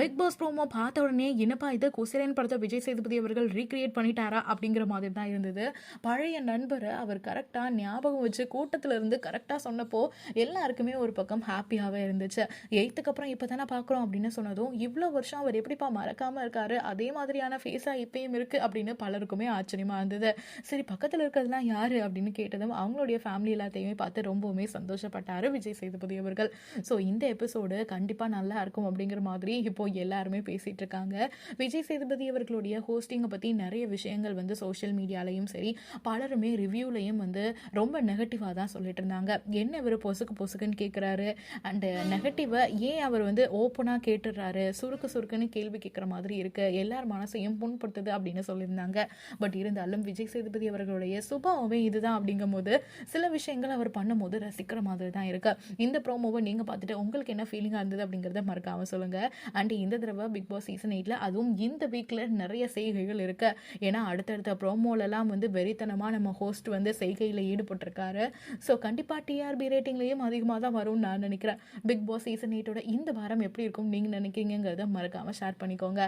Big pass promo பார்த்த உடனே என்னப்பா இது? குசிரன் படத்தை விஜய் சேதுபதி அவர்கள் ரீக்ரியேட் பண்ணிட்டாரா? அப்படிங்கிற மாதிரி தான் இருந்தது. பழைய நண்பரை அவர் கரெக்டாக ஞாபகம் வச்சு கூட்டத்தில் இருந்து கரெக்டாக சொன்னப்போ எல்லாருக்குமே ஒரு பக்கம் ஹாப்பியாகவே இருந்துச்சு. எயித்துக்கு அப்புறம் இப்போ தானே பார்க்குறோம் அப்படின்னு சொன்னதும் இவ்வளோ வருஷம் அவர் எப்படிப்பா மறக்காமல் இருக்காரு? அதே மாதிரியான ஃபேஸாக இப்பயும் இருக்குது அப்படின்னு பலருக்குமே ஆச்சரியமாக இருந்தது. சரி பக்கத்தில் இருக்கிறதுலாம் யார்? அப்படின்னு கேட்டதும் அவங்களுடைய ஃபேமிலி எல்லாத்தையுமே பார்த்து ரொம்பவுமே சந்தோஷப்பட்டார் விஜய் சேதுபதி அவர்கள். ஸோ இந்த எபிசோடு கண்டிப்பாக நல்லா இருக்கும் அப்படிங்கிற மாதிரி இப்போ எல்லாருமே பேசிகிட்டு இருக்காங்க விஜய் சேதுபதி அவர்களுடைய ஹோஸ்டிங்கை பற்றி நிறைய விஷயங்கள் வந்து சோஷியல் மீடியாலையும் சரி பலருமே ரிவ்யூலையும் வந்து ரொம்ப நெகட்டிவாக தான் சொல்லிட்டு இருந்தாங்க என்ன இவர் பொசுக்கு பொசுக்குன்னு கேட்குறாரு? அண்டு நெகட்டிவை ஏன் அவர் வந்து ஓப்பனாக கேட்டுடுறாரு? சுருக்கு சுருக்குன்னு கேள்வி கேட்குற மாதிரி இருக்கு. எல்லார் மனசையும் புண்படுத்துது அப்படின்னு சொல்லியிருந்தாங்க. பட் இருந்தாலும் விஜய் சேதுபதி அவர்களுடைய சுபாவமே இதுதான் அப்படிங்கும்போது சில விஷயங்கள் அவர் பண்ணும்போது ரசிக்கிற மாதிரி தான் இருக்கு. இந்த ப்ரோமோவை நீங்கள் பார்த்துட்டு உங்களுக்கு என்ன ஃபீலிங்காக இருந்தது அப்படிங்கிறத மறக்காம சொல்லுங்க. அண்ட் இந்த தடவை பிக் பாஸ் சீசன் எயிட்ல அதுவும் இந்த வீக்ல நிறைய செய்கைகள் இருக்கு. ஏன்னா அடுத்தடுத்த ப்ரோமோலலாம் வந்து வெறித்தனமாக நம்ம ஹோஸ்ட் வந்து செய்கையில் ஈடுபட்டிருக்காரு. ஸோ கண்டிப்பாக டிஆர்பி ரேட்டிங்லேயும் அதிகமாக தான் வரும்னு நான் நினைக்கிறேன். பிக் பாஸ் சீசன் எயிட்டோட இந்த வாரம் எப்படி இருக்கும்? நீங்கள் நினைக்கிறீங்கிறத மறக்காம ஷேர் பண்ணிக்கோங்க.